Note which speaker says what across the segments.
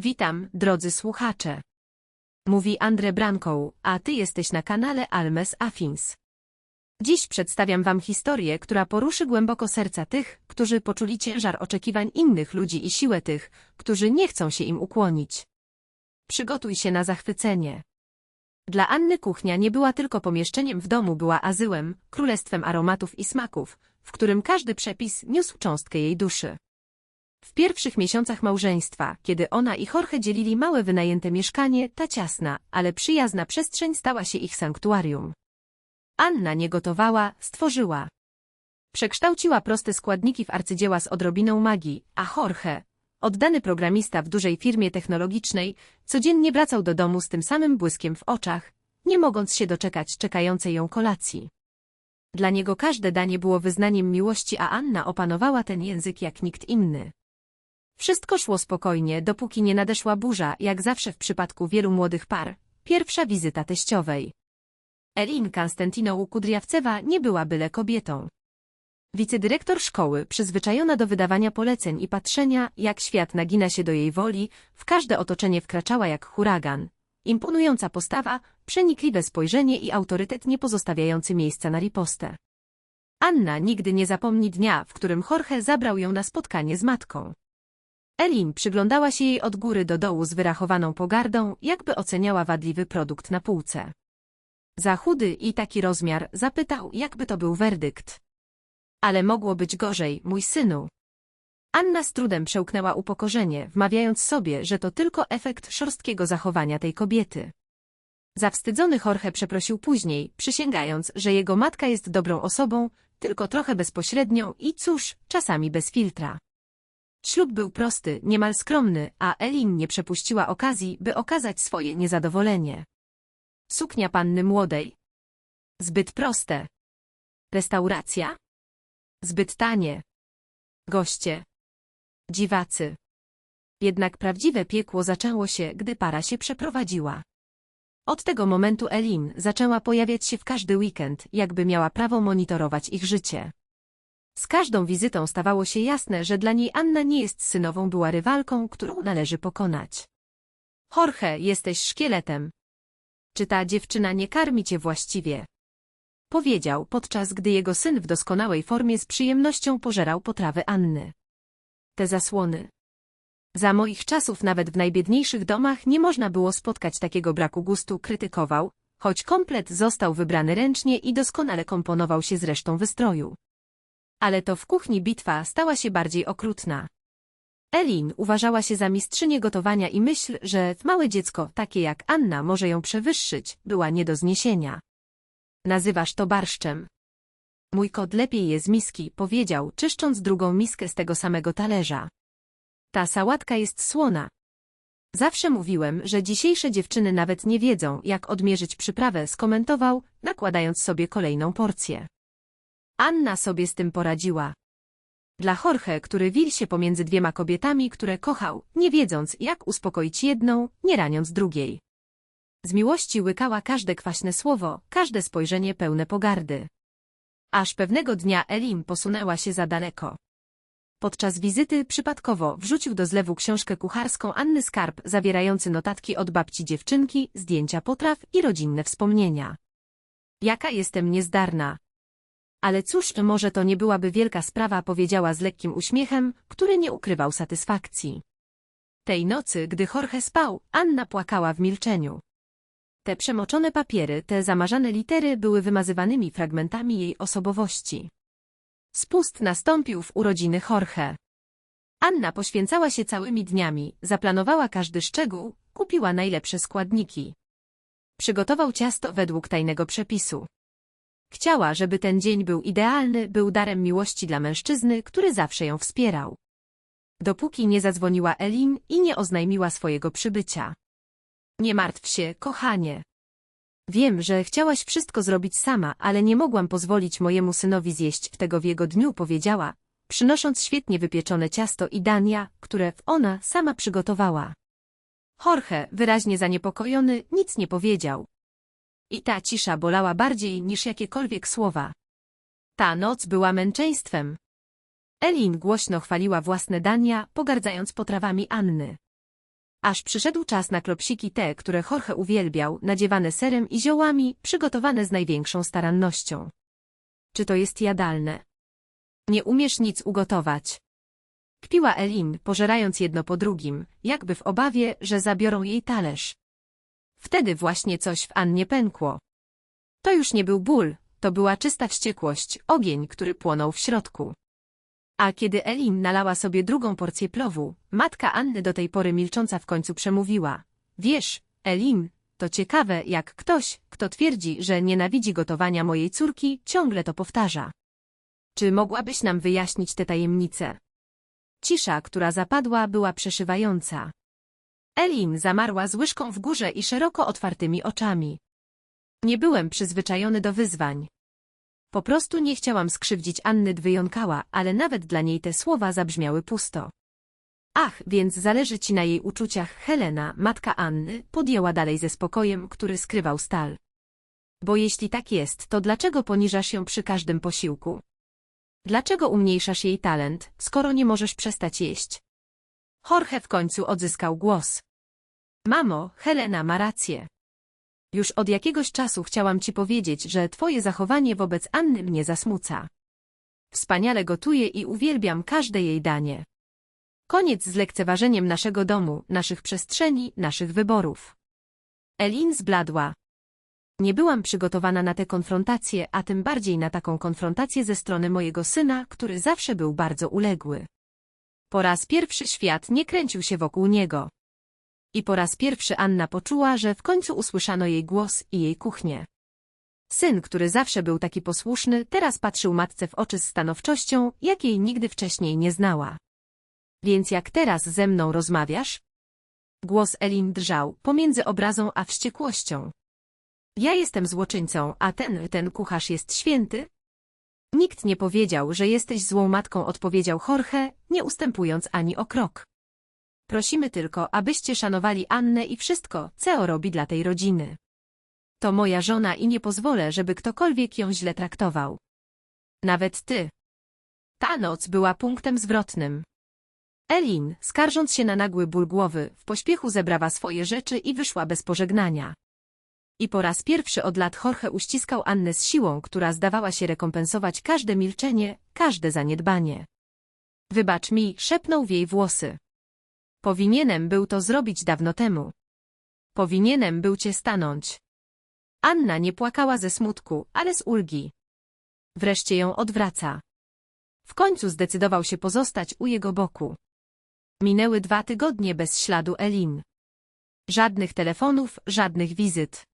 Speaker 1: Witam, drodzy słuchacze. Mówi Andre Brankow, a ty jesteś na kanale Almes Affins. Dziś przedstawiam wam historię, która poruszy głęboko serca tych, którzy poczuli ciężar oczekiwań innych ludzi i siłę tych, którzy nie chcą się im ukłonić. Przygotuj się na zachwycenie. Dla Anny kuchnia nie była tylko pomieszczeniem w domu, była azyłem, królestwem aromatów i smaków, w którym każdy przepis niósł cząstkę jej duszy. W pierwszych miesiącach małżeństwa, kiedy ona i Jorge dzielili małe wynajęte mieszkanie, ta ciasna, ale przyjazna przestrzeń stała się ich sanktuarium. Anna nie gotowała, stworzyła. Przekształciła proste składniki w arcydzieła z odrobiną magii, a Jorge, oddany programista w dużej firmie technologicznej, codziennie wracał do domu z tym samym błyskiem w oczach, nie mogąc się doczekać czekającej ją kolacji. Dla niego każde danie było wyznaniem miłości, a Anna opanowała ten język jak nikt inny. Wszystko szło spokojnie, dopóki nie nadeszła burza, jak zawsze w przypadku wielu młodych par, pierwsza wizyta teściowej. Elin Konstantinowu-Kudriawcewa nie była byle kobietą. Wicedyrektor szkoły, przyzwyczajona do wydawania poleceń i patrzenia, jak świat nagina się do jej woli, w każde otoczenie wkraczała jak huragan. Imponująca postawa, przenikliwe spojrzenie i autorytet nie pozostawiający miejsca na ripostę. Anna nigdy nie zapomni dnia, w którym Jorge zabrał ją na spotkanie z matką. Elin przyglądała się jej od góry do dołu z wyrachowaną pogardą, jakby oceniała wadliwy produkt na półce. Za chudy i taki rozmiar zapytał, jakby to był werdykt. Ale mogło być gorzej, mój synu. Anna z trudem przełknęła upokorzenie, wmawiając sobie, że to tylko efekt szorstkiego zachowania tej kobiety. Zawstydzony Jorge przeprosił później, przysięgając, że jego matka jest dobrą osobą, tylko trochę bezpośrednią i cóż, czasami bez filtra. Ślub był prosty, niemal skromny, a Elin nie przepuściła okazji, by okazać swoje niezadowolenie. Suknia panny młodej. Zbyt proste. Restauracja? Zbyt tanie. Goście. Dziwacy. Jednak prawdziwe piekło zaczęło się, gdy para się przeprowadziła. Od tego momentu Elin zaczęła pojawiać się w każdy weekend, jakby miała prawo monitorować ich życie. Z każdą wizytą stawało się jasne, że dla niej Anna nie jest synową, była rywalką, którą należy pokonać. Jorge, jesteś szkieletem. Czy ta dziewczyna nie karmi cię właściwie? Powiedział, podczas gdy jego syn w doskonałej formie z przyjemnością pożerał potrawy Anny. Te zasłony. Za moich czasów nawet w najbiedniejszych domach nie można było spotkać takiego braku gustu, krytykował, choć komplet został wybrany ręcznie i doskonale komponował się z resztą wystroju. Ale to w kuchni bitwa stała się bardziej okrutna. Elin uważała się za mistrzynię gotowania i myśl, że małe dziecko, takie jak Anna, może ją przewyższyć, była nie do zniesienia. Nazywasz to barszczem. Mój kot lepiej je z miski, powiedział, czyszcząc drugą miskę z tego samego talerza. Ta sałatka jest słona. Zawsze mówiłem, że dzisiejsze dziewczyny nawet nie wiedzą, jak odmierzyć przyprawę, skomentował, nakładając sobie kolejną porcję. Anna sobie z tym poradziła. Dla Jorge, który wil się pomiędzy dwiema kobietami, które kochał, nie wiedząc, jak uspokoić jedną, nie raniąc drugiej. Z miłości łykała każde kwaśne słowo, każde spojrzenie pełne pogardy. Aż pewnego dnia Elim posunęła się za daleko. Podczas wizyty przypadkowo wrzucił do zlewu książkę kucharską Anny Skarb zawierający notatki od babci dziewczynki, zdjęcia potraw i rodzinne wspomnienia. Jaka jestem niezdarna, ale cóż, może to nie byłaby wielka sprawa, powiedziała z lekkim uśmiechem, który nie ukrywał satysfakcji. Tej nocy, gdy Jorge spał, Anna płakała w milczeniu. Te przemoczone papiery, te zamarzane litery były wymazywanymi fragmentami jej osobowości. Spust nastąpił w urodziny Jorge. Anna poświęcała się całymi dniami, zaplanowała każdy szczegół, kupiła najlepsze składniki. Przygotował ciasto według tajnego przepisu. Chciała, żeby ten dzień był idealny, był darem miłości dla mężczyzny, który zawsze ją wspierał. Dopóki nie zadzwoniła Elin i nie oznajmiła swojego przybycia. Nie martw się, kochanie. Wiem, że chciałaś wszystko zrobić sama, ale nie mogłam pozwolić mojemu synowi zjeść tego w jego dniu, powiedziała, przynosząc świetnie wypieczone ciasto i dania, które ona sama przygotowała. Jorge, wyraźnie zaniepokojony, nic nie powiedział, i ta cisza bolała bardziej niż jakiekolwiek słowa. Ta noc była męczeństwem. Elin głośno chwaliła własne dania, pogardzając potrawami Anny. Aż przyszedł czas na klopsiki te, które Jorge uwielbiał, nadziewane serem i ziołami, przygotowane z największą starannością. Czy to jest jadalne? Nie umiesz nic ugotować. Kpiła Elin, pożerając jedno po drugim, jakby w obawie, że zabiorą jej talerz. Wtedy właśnie coś w Annie pękło. To już nie był ból, to była czysta wściekłość, ogień, który płonął w środku. A kiedy Elin nalała sobie drugą porcję plowu, matka Anny do tej pory milcząca w końcu przemówiła. Wiesz, Elin, to ciekawe, jak ktoś, kto twierdzi, że nienawidzi gotowania mojej córki, ciągle to powtarza. Czy mogłabyś nam wyjaśnić te tajemnice? Cisza, która zapadła, była przeszywająca. Elin zamarła z łyżką w górze i szeroko otwartymi oczami. Nie byłem przyzwyczajony do wyzwań. Po prostu nie chciałam skrzywdzić Anny Dwyjąkała, ale nawet dla niej te słowa zabrzmiały pusto. Ach, więc zależy ci na jej uczuciach Helena, matka Anny, podjęła dalej ze spokojem, który skrywał stal. Bo jeśli tak jest, to dlaczego poniżasz ją przy każdym posiłku? Dlaczego umniejszasz jej talent, skoro nie możesz przestać jeść? Jorge w końcu odzyskał głos. Mamo, Helena ma rację. Już od jakiegoś czasu chciałam ci powiedzieć, że twoje zachowanie wobec Anny mnie zasmuca. Wspaniale gotuję i uwielbiam każde jej danie. Koniec z lekceważeniem naszego domu, naszych przestrzeni, naszych wyborów. Elin zbladła. Nie byłam przygotowana na tę konfrontację, a tym bardziej na taką konfrontację ze strony mojego syna, który zawsze był bardzo uległy. Po raz pierwszy świat nie kręcił się wokół niego. I po raz pierwszy Anna poczuła, że w końcu usłyszano jej głos i jej kuchnię. Syn, który zawsze był taki posłuszny, teraz patrzył matce w oczy z stanowczością, jakiej nigdy wcześniej nie znała. Więc jak teraz ze mną rozmawiasz? Głos Elin drżał, pomiędzy obrazą a wściekłością. Ja jestem złoczyńcą, a ten, ten kucharz jest święty? Nikt nie powiedział, że jesteś złą matką, odpowiedział Jorge, nie ustępując ani o krok. Prosimy tylko, abyście szanowali Annę i wszystko, co robi dla tej rodziny. To moja żona i nie pozwolę, żeby ktokolwiek ją źle traktował. Nawet ty. Ta noc była punktem zwrotnym. Elin, skarżąc się na nagły ból głowy, w pośpiechu zebrała swoje rzeczy i wyszła bez pożegnania. I po raz pierwszy od lat Jorge uściskał Annę z siłą, która zdawała się rekompensować każde milczenie, każde zaniedbanie. Wybacz mi, szepnął w jej włosy. Powinienem był to zrobić dawno temu. Powinienem był cię stanąć. Anna nie płakała ze smutku, ale z ulgi. Wreszcie ją odwraca. W końcu zdecydował się pozostać u jego boku. Minęły dwa tygodnie bez śladu Elin. Żadnych telefonów, żadnych wizyt.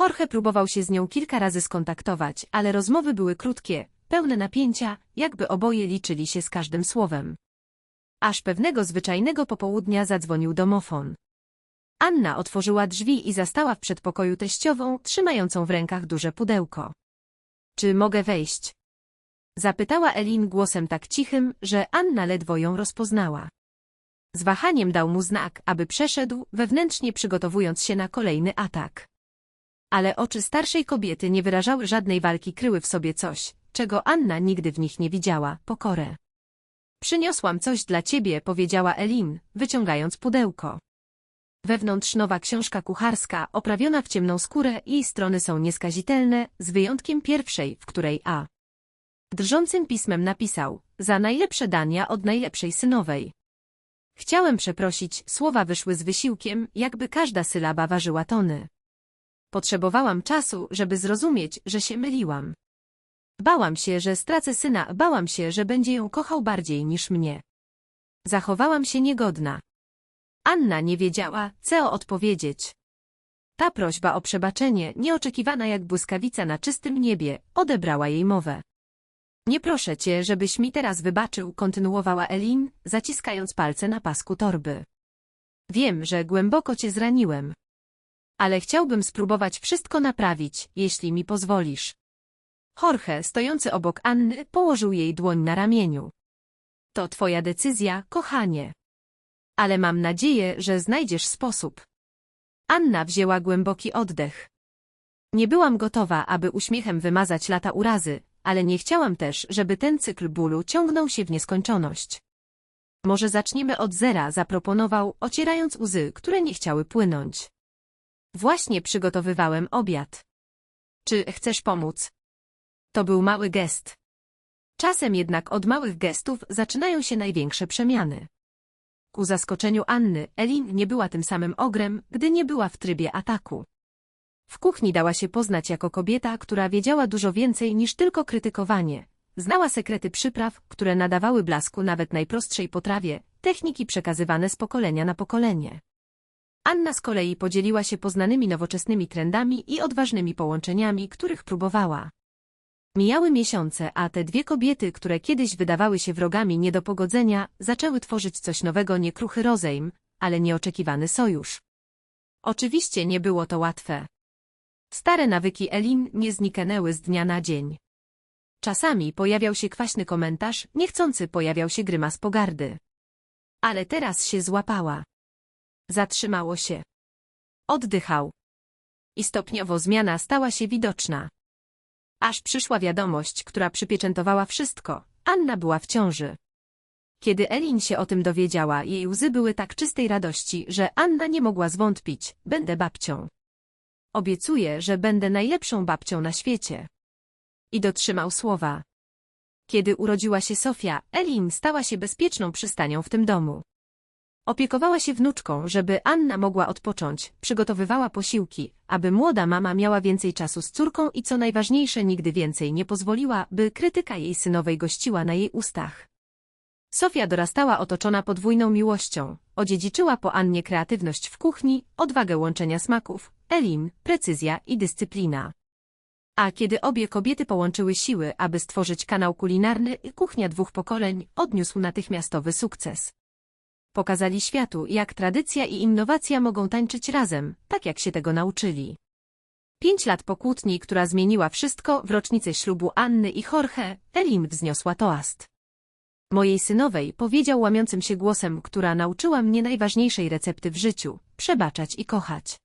Speaker 1: Jorge próbował się z nią kilka razy skontaktować, ale rozmowy były krótkie, pełne napięcia, jakby oboje liczyli się z każdym słowem. Aż pewnego zwyczajnego popołudnia zadzwonił domofon. Anna otworzyła drzwi i zastała w przedpokoju teściową, trzymającą w rękach duże pudełko. Czy mogę wejść? Zapytała Elin głosem tak cichym, że Anna ledwo ją rozpoznała. Z wahaniem dał mu znak, aby przeszedł, wewnętrznie przygotowując się na kolejny atak. Ale oczy starszej kobiety nie wyrażały żadnej walki, kryły w sobie coś, czego Anna nigdy w nich nie widziała, pokorę. Przyniosłam coś dla ciebie, powiedziała Elin, wyciągając pudełko. Wewnątrz nowa książka kucharska, oprawiona w ciemną skórę, jej strony są nieskazitelne, z wyjątkiem pierwszej, w której A. Drżącym pismem napisał, za najlepsze dania od najlepszej synowej. Chciałem przeprosić, słowa wyszły z wysiłkiem, jakby każda sylaba ważyła tony. Potrzebowałam czasu, żeby zrozumieć, że się myliłam. Bałam się, że stracę syna, bałam się, że będzie ją kochał bardziej niż mnie. Zachowałam się niegodna. Anna nie wiedziała, co odpowiedzieć. Ta prośba o przebaczenie, nieoczekiwana jak błyskawica na czystym niebie, odebrała jej mowę. Nie proszę cię, żebyś mi teraz wybaczył, kontynuowała Elin, zaciskając palce na pasku torby. Wiem, że głęboko cię zraniłem. Ale chciałbym spróbować wszystko naprawić, jeśli mi pozwolisz. Jorge, stojący obok Anny, położył jej dłoń na ramieniu. To twoja decyzja, kochanie. Ale mam nadzieję, że znajdziesz sposób. Anna wzięła głęboki oddech. Nie byłam gotowa, aby uśmiechem wymazać lata urazy, ale nie chciałam też, żeby ten cykl bólu ciągnął się w nieskończoność. Może zaczniemy od zera, zaproponował, ocierając łzy, które nie chciały płynąć. Właśnie przygotowywałem obiad. Czy chcesz pomóc? To był mały gest. Czasem jednak od małych gestów zaczynają się największe przemiany. Ku zaskoczeniu Anny, Elin nie była tym samym ogrem, gdy nie była w trybie ataku. W kuchni dała się poznać jako kobieta, która wiedziała dużo więcej niż tylko krytykowanie. Znała sekrety przypraw, które nadawały blasku nawet najprostszej potrawie, techniki przekazywane z pokolenia na pokolenie. Anna z kolei podzieliła się poznanymi nowoczesnymi trendami i odważnymi połączeniami, których próbowała. Mijały miesiące, a te dwie kobiety, które kiedyś wydawały się wrogami nie do pogodzenia, zaczęły tworzyć coś nowego nie kruchy rozejm, ale nieoczekiwany sojusz. Oczywiście nie było to łatwe. Stare nawyki Elin nie zniknęły z dnia na dzień. Czasami pojawiał się kwaśny komentarz, niechcący pojawiał się grymas pogardy. Ale teraz się złapała. Zatrzymało się. Oddychał. I stopniowo zmiana stała się widoczna. Aż przyszła wiadomość, która przypieczętowała wszystko. Anna była w ciąży. Kiedy Elin się o tym dowiedziała, jej łzy były tak czystej radości, że Anna nie mogła zwątpić. Będę babcią. Obiecuję, że będę najlepszą babcią na świecie. I dotrzymał słowa. Kiedy urodziła się Sofia, Elin stała się bezpieczną przystanią w tym domu. Opiekowała się wnuczką, żeby Anna mogła odpocząć, przygotowywała posiłki, aby młoda mama miała więcej czasu z córką i co najważniejsze nigdy więcej nie pozwoliła, by krytyka jej synowej gościła na jej ustach. Sofia dorastała otoczona podwójną miłością, odziedziczyła po Annie kreatywność w kuchni, odwagę łączenia smaków, Elin, precyzja i dyscyplina. A kiedy obie kobiety połączyły siły, aby stworzyć kanał kulinarny, kuchnia dwóch pokoleń odniósł natychmiastowy sukces. Pokazali światu, jak tradycja i innowacja mogą tańczyć razem, tak jak się tego nauczyli. Pięć lat po kłótni, która zmieniła wszystko, w rocznicę ślubu Anny i Jorge, Elin wzniosła toast. Mojej synowej powiedział łamiącym się głosem, która nauczyła mnie najważniejszej recepty w życiu, przebaczać i kochać.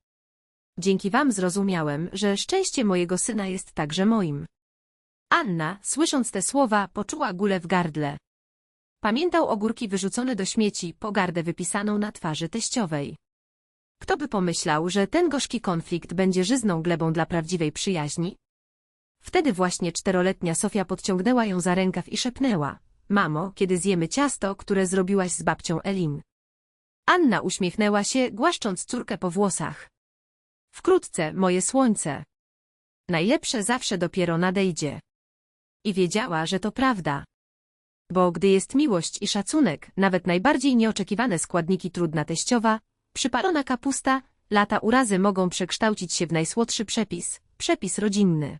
Speaker 1: Dzięki wam zrozumiałem, że szczęście mojego syna jest także moim. Anna, słysząc te słowa, poczuła gulę w gardle. Pamiętał ogórki wyrzucone do śmieci, pogardę wypisaną na twarzy teściowej. Kto by pomyślał, że ten gorzki konflikt będzie żyzną glebą dla prawdziwej przyjaźni? Wtedy właśnie czteroletnia Sofia podciągnęła ją za rękaw i szepnęła. Mamo, kiedy zjemy ciasto, które zrobiłaś z babcią Elin. Anna uśmiechnęła się, głaszcząc córkę po włosach. Wkrótce, moje słońce. Najlepsze zawsze dopiero nadejdzie. I wiedziała, że to prawda. Bo gdy jest miłość i szacunek, nawet najbardziej nieoczekiwane składniki trudna teściowa, przypalona kapusta, lata urazy mogą przekształcić się w najsłodszy przepis, przepis rodzinny.